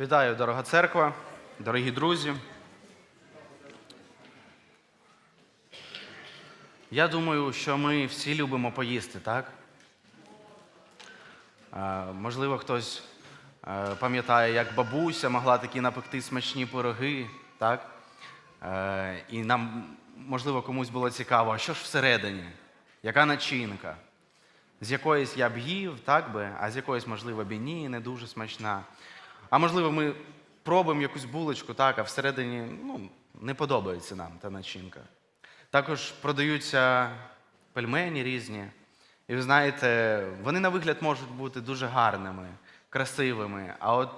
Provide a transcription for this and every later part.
Вітаю, дорога церква, дорогі друзі. Я думаю, що ми всі любимо поїсти, так? Е, можливо, хтось е, пам'ятає, як бабуся могла такі напекти смачні пироги, так? Е, і нам, можливо, комусь було цікаво, а що ж всередині? Яка начинка? З якоїсь я б їв, так би, а з якоїсь, можливо, б і ні, не дуже смачна. А можливо, ми пробуємо якусь булочку, так, а всередині ну, не подобається нам та начинка. Також продаються пельмені різні. І ви знаєте, вони на вигляд можуть бути дуже гарними, красивими. А от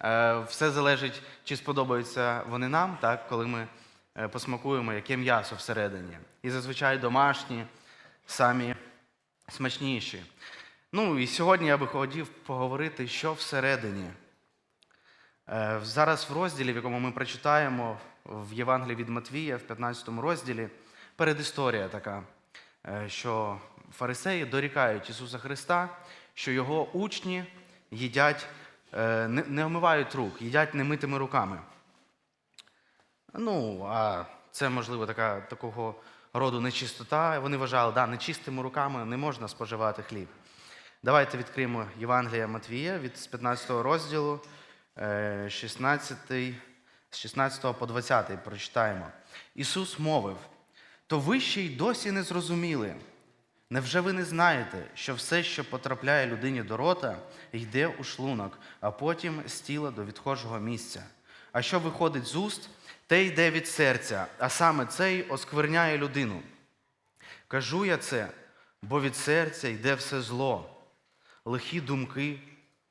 е, все залежить, чи сподобаються вони нам, так, коли ми е, посмакуємо, яке м'ясо всередині. І зазвичай домашні, самі смачніші. Ну і сьогодні я би хотів поговорити, що всередині. Е, Зараз в розділі, в якому ми прочитаємо в Євангелії від Матвія, в 15 розділі, передісторія така, е, що фарисеї дорікають Ісуса Христа, що його учні їдять, е, не, омивають рук, їдять немитими руками. Ну, а це, можливо, така, такого роду нечистота. Вони вважали, да, нечистими руками не можна споживати хліб. Давайте відкриємо Євангелія Матвія від з 15 розділу, 16, з 16 по 20 прочитаємо. Ісус мовив: то ви ще й досі не зрозуміли. Невже ви не знаєте, що все, що потрапляє людині до рота, йде у шлунок, а потім з тіла до відхожого місця? А що виходить з уст, те йде від серця, а саме це й оскверняє людину. Кажу я це, бо від серця йде все зло, лихі думки,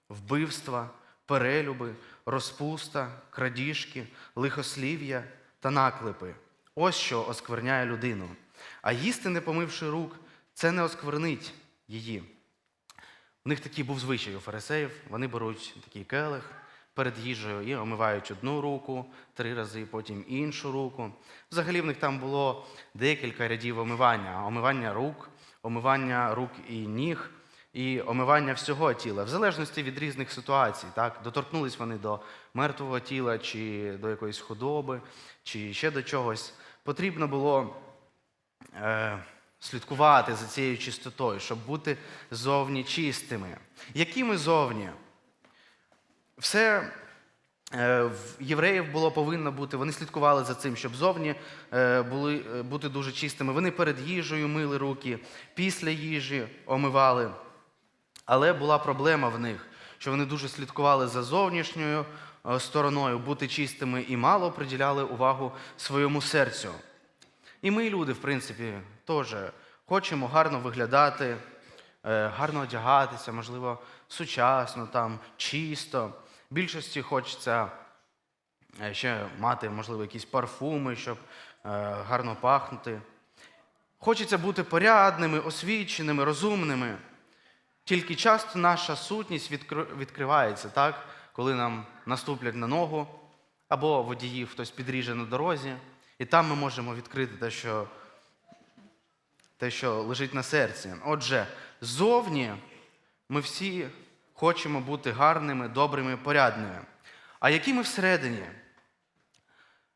вбивства, перелюби, розпуста, крадіжки, лихослів'я та наклепи. Ось що оскверняє людину. А їсти, не помивши рук, це не осквернить її. У них такий був звичай у фарисеїв. Вони беруть такий келих перед їжею і омивають одну руку три рази, потім іншу руку. Взагалі в них там було декілька рядів омивання: омивання рук, омивання рук і ніг, і омивання всього тіла, в залежності від різних ситуацій. Так? Доторкнулись вони до мертвого тіла, чи до якоїсь худоби, чи ще до чогось. Потрібно було. Е, слідкувати за цією чистотою, щоб бути зовні чистими. Які ми зовні? Все е, в євреїв було повинно бути, вони слідкували за цим, щоб зовні е, були, е, бути дуже чистими. Вони перед їжею мили руки, після їжі омивали. Але була проблема в них, що вони дуже слідкували за зовнішньою е, стороною, бути чистими і мало приділяли увагу своєму серцю. І ми, люди, в принципі, теж хочемо гарно виглядати, е, гарно одягатися, можливо, сучасно, там, чисто. Більшості хочеться е, ще мати, можливо, якісь парфуми, щоб гарно пахнути. Хочеться бути порядними, освіченими, розумними. Тільки часто наша сутність відкривається, так? коли нам наступлять на ногу, або водіїв хтось підріже на дорозі, і там ми можемо відкрити те, що, те, що лежить на серці. Отже, зовні ми всі хочемо бути гарними, добрими, порядними. А які ми всередині?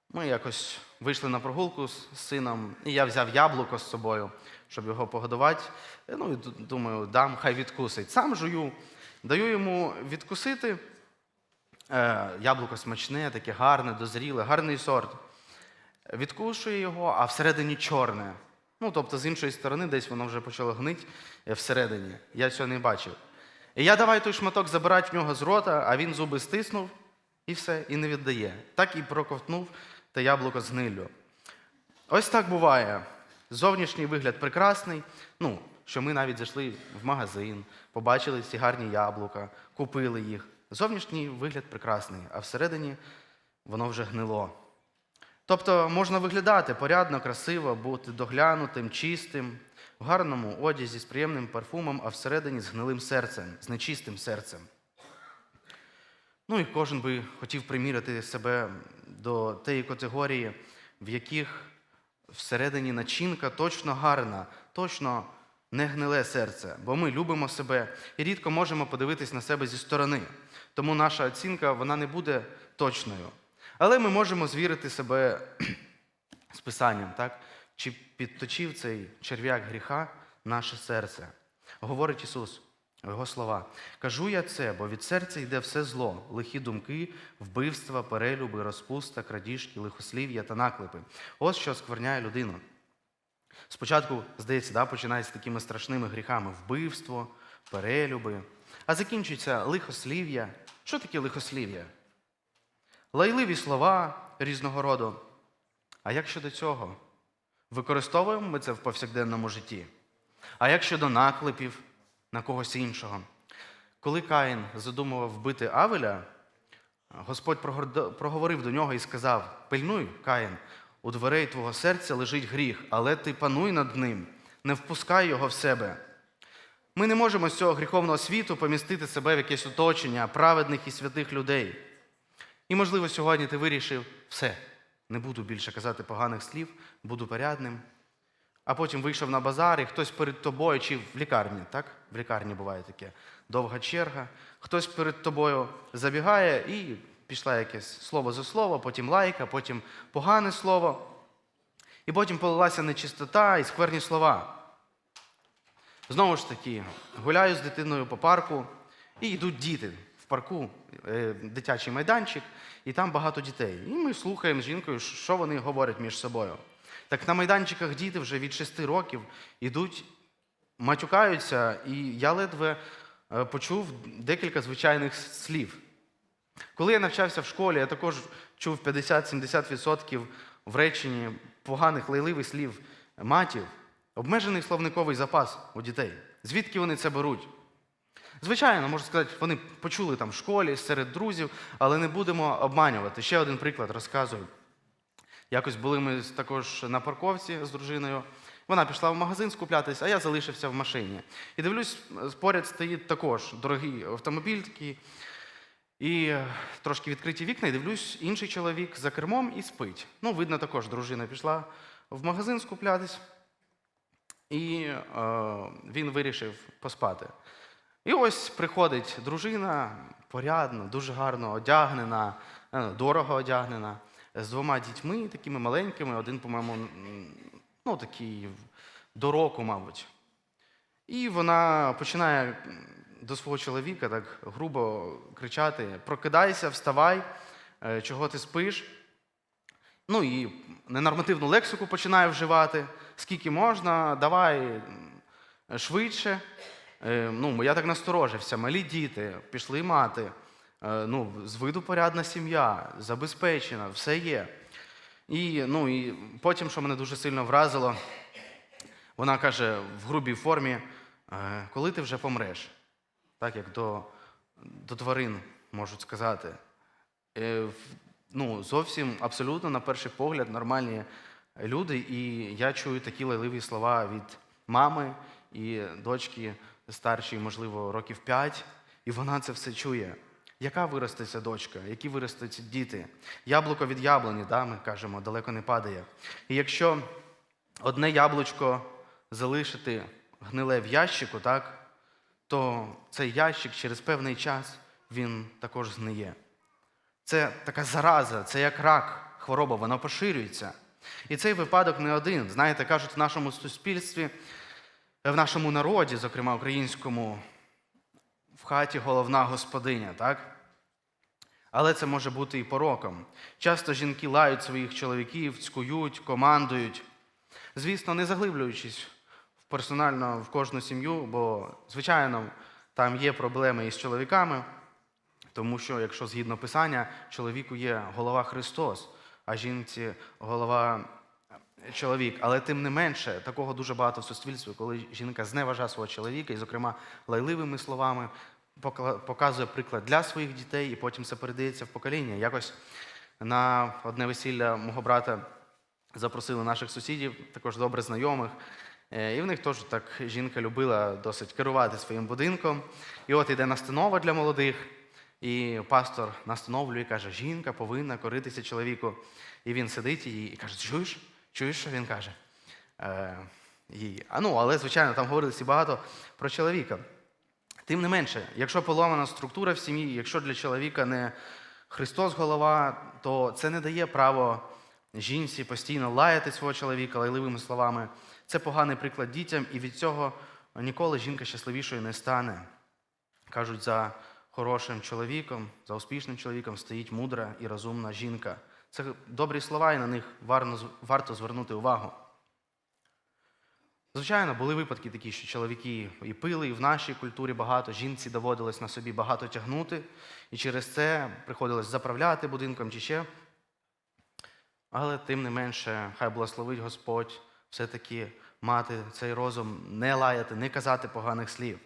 Ми якось вийшли на прогулку з сином, і я взяв яблуко з собою, щоб його погодувати. Ну, і думаю, дам, хай відкусить. Сам жую, даю йому відкусити. Е, яблуко смачне, таке гарне, дозріле, гарний сорт. Відкушує його, а всередині чорне. Ну, тобто, з іншої сторони, десь воно вже почало гнити е, всередині. Я цього не бачив. І я давай той шматок забирати в нього з рота, а він зуби стиснув і все, і не віддає. Так і проковтнув те яблуко з гниллю. Ось так буває. Зовнішній вигляд прекрасний. Ну, що ми навіть зайшли в магазин, побачили ці гарні яблука, купили їх. Зовнішній вигляд прекрасний, а всередині воно вже гнило. Тобто можна виглядати порядно, красиво, бути доглянутим, чистим, в гарному одязі з приємним парфумом, а всередині з гнилим серцем, з нечистим серцем. Ну і кожен би хотів приміряти себе до тієї категорії, в яких всередині начинка точно гарна, точно не гниле серце, бо ми любимо себе і рідко можемо подивитись на себе зі сторони. Тому наша оцінка вона не буде точною. Але ми можемо звірити себе з писанням, так? Чи підточив цей черв'як гріха наше серце? Говорить Ісус, Його слова. Кажу я це, бо від серця йде все зло, лихі думки, вбивства, перелюби, розпуста, крадіжки, лихослів'я та наклепи. Ось що скверняє людину. Спочатку, здається, да, починається такими страшними гріхами вбивство, перелюби, а закінчується лихослів'я. Що таке лихослів'я? Лайливі слова різного роду. А як щодо цього? Використовуємо ми це в повсякденному житті? А як щодо наклепів на когось іншого? Коли Каїн задумував вбити Авеля, Господь проговорив до нього і сказав: Пильнуй, Каїн, у дверей твого серця лежить гріх, але ти пануй над ним, не впускай його в себе. Ми не можемо з цього гріховного світу помістити себе в якесь оточення праведних і святих людей. І, можливо, сьогодні ти вирішив все, не буду більше казати поганих слів, буду порядним. А потім вийшов на базар, і хтось перед тобою, чи в лікарні, так? В лікарні буває таке довга черга. Хтось перед тобою забігає і пішла якесь слово за слово, потім лайка, потім погане слово. І потім полилася нечистота і скверні слова. Знову ж таки, гуляю з дитиною по парку, і йдуть діти в парку, е, дитячий майданчик, і там багато дітей. І ми слухаємо з жінкою, що вони говорять між собою. Так на майданчиках діти вже від 6 років ідуть, матюкаються, і я ледве е, почув декілька звичайних слів. Коли я навчався в школі, я також чув 50-70% в реченні поганих лайливих слів матів, обмежений словниковий запас у дітей. Звідки вони це беруть? Звичайно, можна сказати, вони почули там в школі, серед друзів, але не будемо обманювати. Ще один приклад розказую. Якось були ми також на парковці з дружиною. Вона пішла в магазин скуплятись, а я залишився в машині. І дивлюсь, поряд стоїть також дорогий автомобіль такий. І е, трошки відкриті вікна, і дивлюсь, інший чоловік за кермом і спить. Ну, видно, також дружина пішла в магазин скуплятись, і е, він вирішив поспати. І ось приходить дружина, порядно, дуже гарно одягнена, е, дорого одягнена, з двома дітьми, такими маленькими, один, по-моєму, ну, такий до року, мабуть. І вона починає до свого чоловіка так грубо кричати: Прокидайся, вставай, е, чого ти спиш. Ну і ненормативну лексику починає вживати. Скільки можна, давай швидше. Е, Ну, я так насторожився. Малі діти, пішли мати. Е, Ну, з виду порядна сім'я, забезпечена, все є. І, ну, і потім, що мене дуже сильно вразило, вона каже в грубій формі: «Е, коли ти вже помреш? Так як до, до тварин можуть сказати. Е, Ну, зовсім абсолютно, на перший погляд, нормальні люди. І я чую такі лайливі слова від мами і дочки старшій, можливо, років 5, і вона це все чує. Яка виросте ця дочка? Які виростуть діти? Яблуко від яблуні, да, ми кажемо, далеко не падає. І якщо одне яблучко залишити гниле в ящику, так, то цей ящик через певний час він також згниє. Це така зараза, це як рак, хвороба, вона поширюється. І цей випадок не один. Знаєте, кажуть, в нашому суспільстві, в нашому народі, зокрема українському, в хаті головна господиня, так? Але це може бути і пороком. Часто жінки лають своїх чоловіків, цькують, командують. Звісно, не заглиблюючись персонально в кожну сім'ю, бо, звичайно, там є проблеми із чоловіками, тому що, якщо згідно Писання, чоловіку є голова Христос, а жінці голова чоловік. Але тим не менше, такого дуже багато в суспільстві, коли жінка зневажає свого чоловіка, і, зокрема, лайливими словами показує приклад для своїх дітей, і потім це передається в покоління. Якось на одне весілля мого брата запросили наших сусідів, також добре знайомих. Е, І в них теж так жінка любила досить керувати своїм будинком. І от іде настанова для молодих, і пастор настановлює і каже, жінка повинна коритися чоловіку. І він сидить і і каже: Чуєш? Чуєш, що він каже? Е, її. А ну, але, звичайно, там говорилось і багато про чоловіка. Тим не менше, якщо поломана структура в сім'ї, якщо для чоловіка не Христос голова, то це не дає право жінці постійно лаяти свого чоловіка лайливими словами. Це поганий приклад дітям, і від цього ніколи жінка щасливішою не стане. Кажуть, за хорошим чоловіком, за успішним чоловіком стоїть мудра і розумна жінка. Це добрі слова, і на них варто звернути увагу. Звичайно, були випадки такі, що чоловіки і пили, і в нашій культурі багато, жінці доводилось на собі багато тягнути, і через це приходилось заправляти будинком чи ще. Але тим не менше, хай благословить Господь все-таки мати цей розум, не лаяти, не казати поганих слів.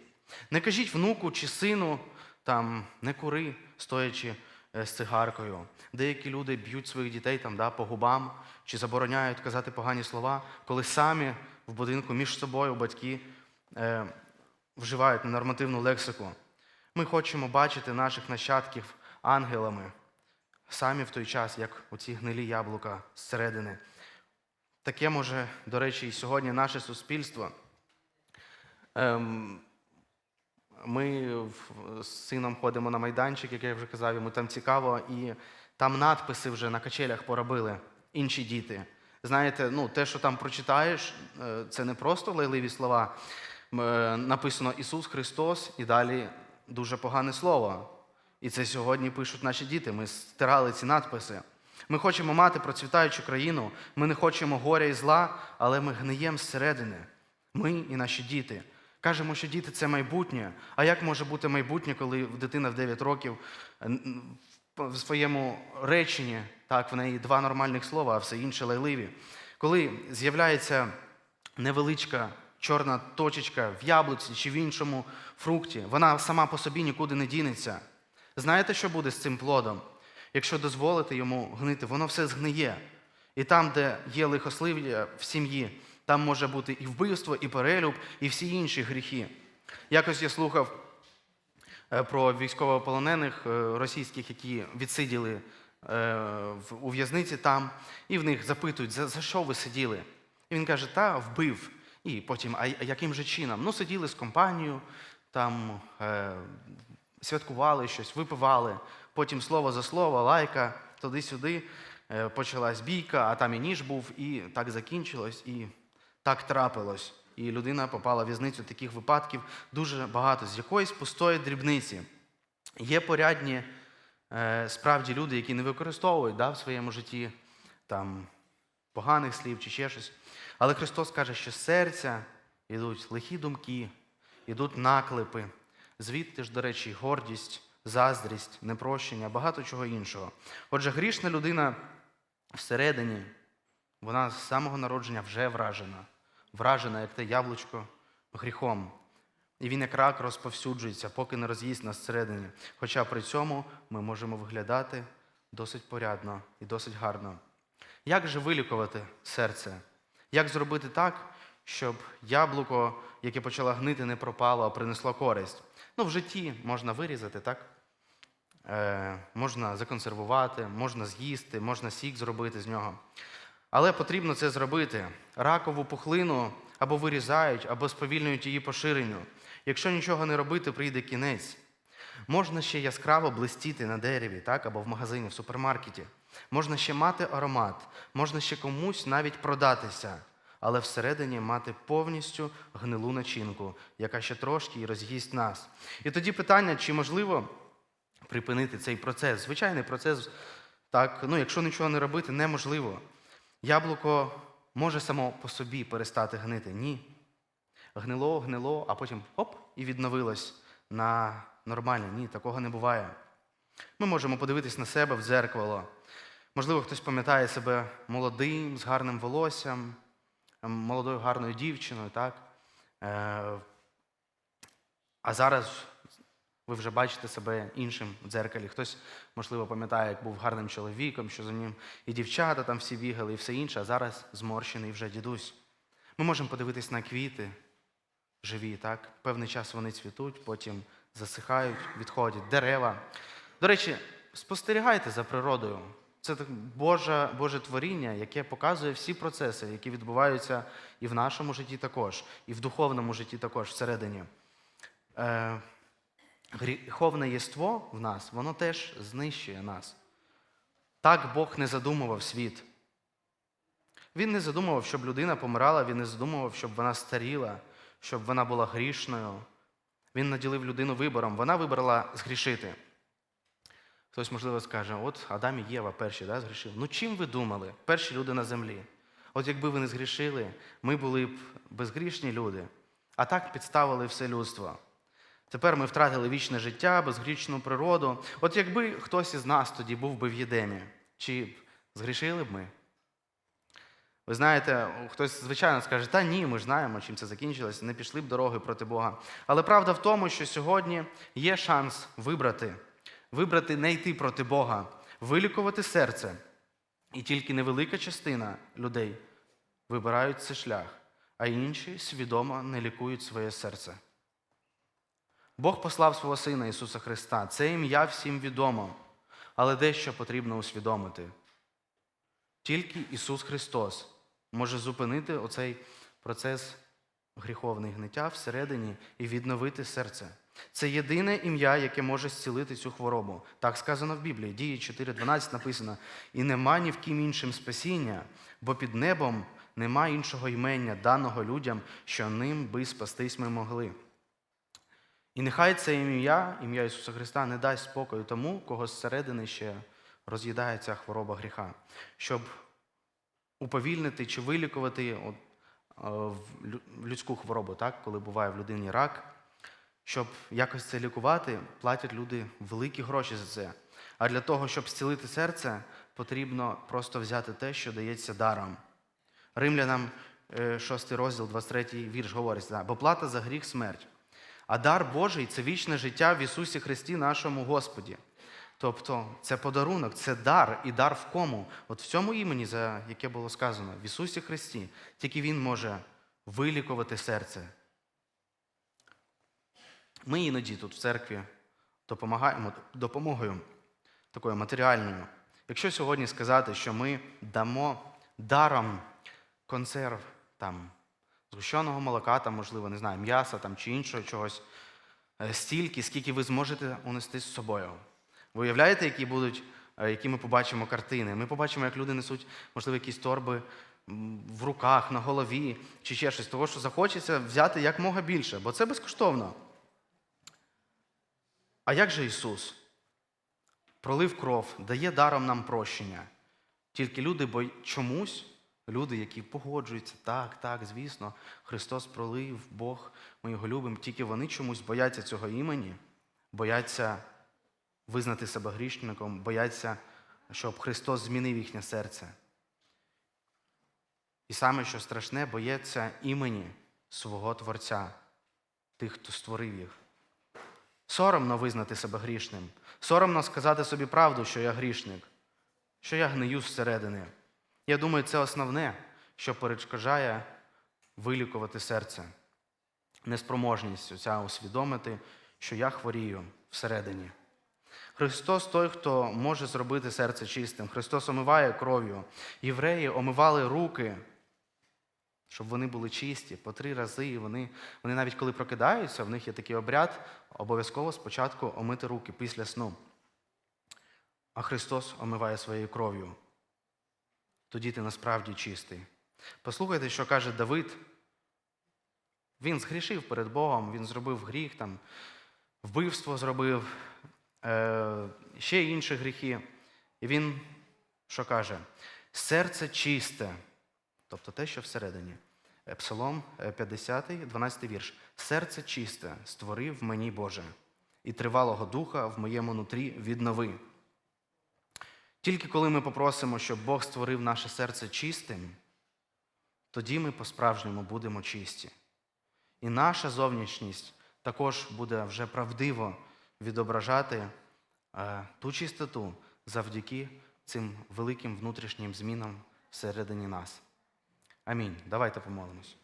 Не кажіть внуку чи сину, там, не кури, стоячи з цигаркою. Деякі люди б'ють своїх дітей там, да, по губам чи забороняють казати погані слова, коли самі в будинку між собою батьки е, вживають ненормативну лексику. Ми хочемо бачити наших нащадків ангелами, самі в той час, як оці гнилі яблука зсередини. Таке може, до речі, і сьогодні наше суспільство. Ем, ми з сином ходимо на майданчик, як я вже казав, йому там цікаво, і там надписи вже на качелях поробили інші діти. Знаєте, ну, те, що там прочитаєш, е, це не просто лайливі слова. Е, Написано Ісус Христос і далі дуже погане слово. І це сьогодні пишуть наші діти. Ми стирали ці надписи. Ми хочемо мати процвітаючу країну, ми не хочемо горя і зла, але ми гниємо зсередини. Ми і наші діти. Кажемо, що діти це майбутнє. А як може бути майбутнє, коли дитина в 9 років в своєму реченні, так, в неї два нормальних слова, а все інше лайливі. Коли з'являється невеличка чорна точечка в яблуці чи в іншому фрукті, вона сама по собі нікуди не дінеться. Знаєте, що буде з цим плодом? Якщо дозволити йому гнити, воно все згниє. І там, де є лихослив'я в сім'ї, там може бути і вбивство, і перелюб, і всі інші гріхи. Якось я слухав е, про військовополонених е, російських, які відсиділи е, у в'язниці там, і в них запитують, за, що ви сиділи? І він каже, та вбив. І потім, а яким же чином? Ну, сиділи з компанією, там е, святкували щось, випивали, потім слово за слово, лайка, туди-сюди, почалась бійка, а там і ніж був, і так закінчилось, і так трапилось. І людина попала в в'язницю таких випадків дуже багато, з якоїсь пустої дрібниці. Є порядні е, справді люди, які не використовують да, в своєму житті там, поганих слів чи ще щось. Але Христос каже, що з серця йдуть лихі думки, йдуть наклепи, звідти ж, до речі, гордість, заздрість, непрощення, багато чого іншого. Отже, грішна людина всередині, вона з самого народження вже вражена, вражена, як те яблучко, гріхом. І він як рак розповсюджується, поки не роз'їсть нас всередині. Хоча при цьому ми можемо виглядати досить порядно і досить гарно. Як же вилікувати серце? Як зробити так, щоб яблуко, яке почало гнити, не пропало, а принесло користь? Ну, в житті можна вирізати, так? Е, можна законсервувати, можна з'їсти, можна сік зробити з нього. Але потрібно це зробити. Ракову пухлину або вирізають, або сповільнюють її поширенню. Якщо нічого не робити, прийде кінець. Можна ще яскраво блистіти на дереві, так, або в магазині, в супермаркеті. Можна ще мати аромат, можна ще комусь навіть продатися, але всередині мати повністю гнилу начинку, яка ще трошки і роз'їсть нас. І тоді питання, чи можливо припинити цей процес? Звичайний процес, так, ну, якщо нічого не робити, неможливо. Яблуко може само по собі перестати гнити? Ні. Гнило, гнило, а потім оп, і відновилось на нормальне. Ні, такого не буває. Ми можемо подивитись на себе в дзеркало. Можливо, хтось пам'ятає себе молодим, з гарним волоссям, ем, молодою гарною дівчиною, так? Е, а зараз ви вже бачите себе іншим в дзеркалі. Хтось, можливо, пам'ятає, як був гарним чоловіком, що за ним і дівчата там всі бігали, і все інше, а зараз зморщений вже дідусь. Ми можемо подивитись на квіти живі, так? Певний час вони цвітуть, потім засихають, відходять, дерева. До речі, спостерігайте за природою. Це так Боже, Боже творіння, яке показує всі процеси, які відбуваються і в нашому житті також, і в духовному житті також всередині. Е, гріховне єство в нас, воно теж знищує нас. Так Бог не задумував світ. Він не задумував, щоб людина помирала, він не задумував, щоб вона старіла, щоб вона була грішною. Він наділив людину вибором. Вона вибрала згрішити. Хтось, можливо, скаже: от Адам і Єва перші да, згрішили. Ну чим ви думали? Перші люди на землі. От якби ви не згрішили, ми були б безгрішні люди. А так підставили все людство. Тепер ми втратили вічне життя, безгрішну природу. От якби хтось із нас тоді був би в Єдемі, чи згрішили б ми? Ви знаєте, хтось, звичайно, скаже, та ні, ми знаємо, чим це закінчилось, не пішли б дороги проти Бога. Але правда в тому, що сьогодні є шанс вибрати, вибрати не йти проти Бога, вилікувати серце. І тільки невелика частина людей вибирають цей шлях, а інші свідомо не лікують своє серце. Бог послав свого Сина Ісуса Христа. Це ім'я всім відомо, але дещо потрібно усвідомити. Тільки Ісус Христос може зупинити оцей процес гріховного гниття всередині і відновити серце. Це єдине ім'я, яке може зцілити цю хворобу. Так сказано в Біблії. Дії 4.12 написано: і нема ні в ким іншим спасіння, бо під небом нема іншого імення, даного людям, що ним би спастись ми могли. І нехай це ім'я, ім'я Ісуса Христа, не дасть спокою тому, кого зсередини ще роз'їдає ця хвороба гріха, щоб уповільнити чи вилікувати е, людську хворобу, так, коли буває в людині рак, щоб якось це лікувати, платять люди великі гроші за це. А для того, щоб зцілити серце, потрібно просто взяти те, що дається даром. Римлянам 6 розділ, 23 вірш говорить, бо плата за гріх смерть. А дар Божий це вічне життя в Ісусі Христі, нашому Господі. Тобто це подарунок, це дар і дар в кому? От в цьому імені, за яке було сказано, в Ісусі Христі, тільки Він може вилікувати серце. Ми іноді тут в церкві допомагаємо допомогою такою матеріальною. Якщо сьогодні сказати, що ми дамо даром консерв там, згущеного молока, там, можливо, не знаю, м'яса там, чи іншого чогось, е, стільки, скільки ви зможете унести з собою. Ви уявляєте, які будуть, е, які ми побачимо картини? Ми побачимо, як люди несуть, можливо, якісь торби в руках, на голові, чи ще щось, того, що захочеться взяти якмога більше, бо це безкоштовно. А як же Ісус? Пролив кров, дає даром нам прощення. Тільки люди, бо чомусь люди, які погоджуються, так, так, звісно, Христос пролив, Бог, ми його любимо, тільки вони чомусь бояться цього імені, бояться визнати себе грішником, бояться, щоб Христос змінив їхнє серце. І саме, що страшне, бояться імені свого Творця, тих, хто створив їх. Соромно визнати себе грішним. Соромно сказати собі правду, що я грішник, що я гнию зсередини. Я думаю, це основне, що перешкоджає вилікувати серце. Неспроможність ця усвідомити, що я хворію всередині. Христос той, хто може зробити серце чистим. Христос омиває кров'ю. Євреї омивали руки, щоб вони були чисті по три рази. І вони, вони навіть коли прокидаються, в них є такий обряд, обов'язково спочатку омити руки після сну. А Христос омиває своєю кров'ю. Тоді ти насправді чистий. Послухайте, що каже Давид. Він згрішив перед Богом, він зробив гріх, там, вбивство зробив, е, ще інші гріхи. І він що каже? Серце чисте, тобто те, що всередині. Е, Псалом е, 50, 12 вірш. Серце чисте створив мені Боже, і тривалого духа в моєму нутрі віднови. Тільки коли ми попросимо, щоб Бог створив наше серце чистим, тоді ми по-справжньому будемо чисті. І наша зовнішність також буде вже правдиво відображати е, ту чистоту завдяки цим великим внутрішнім змінам всередині нас. Амінь. Давайте помолимось.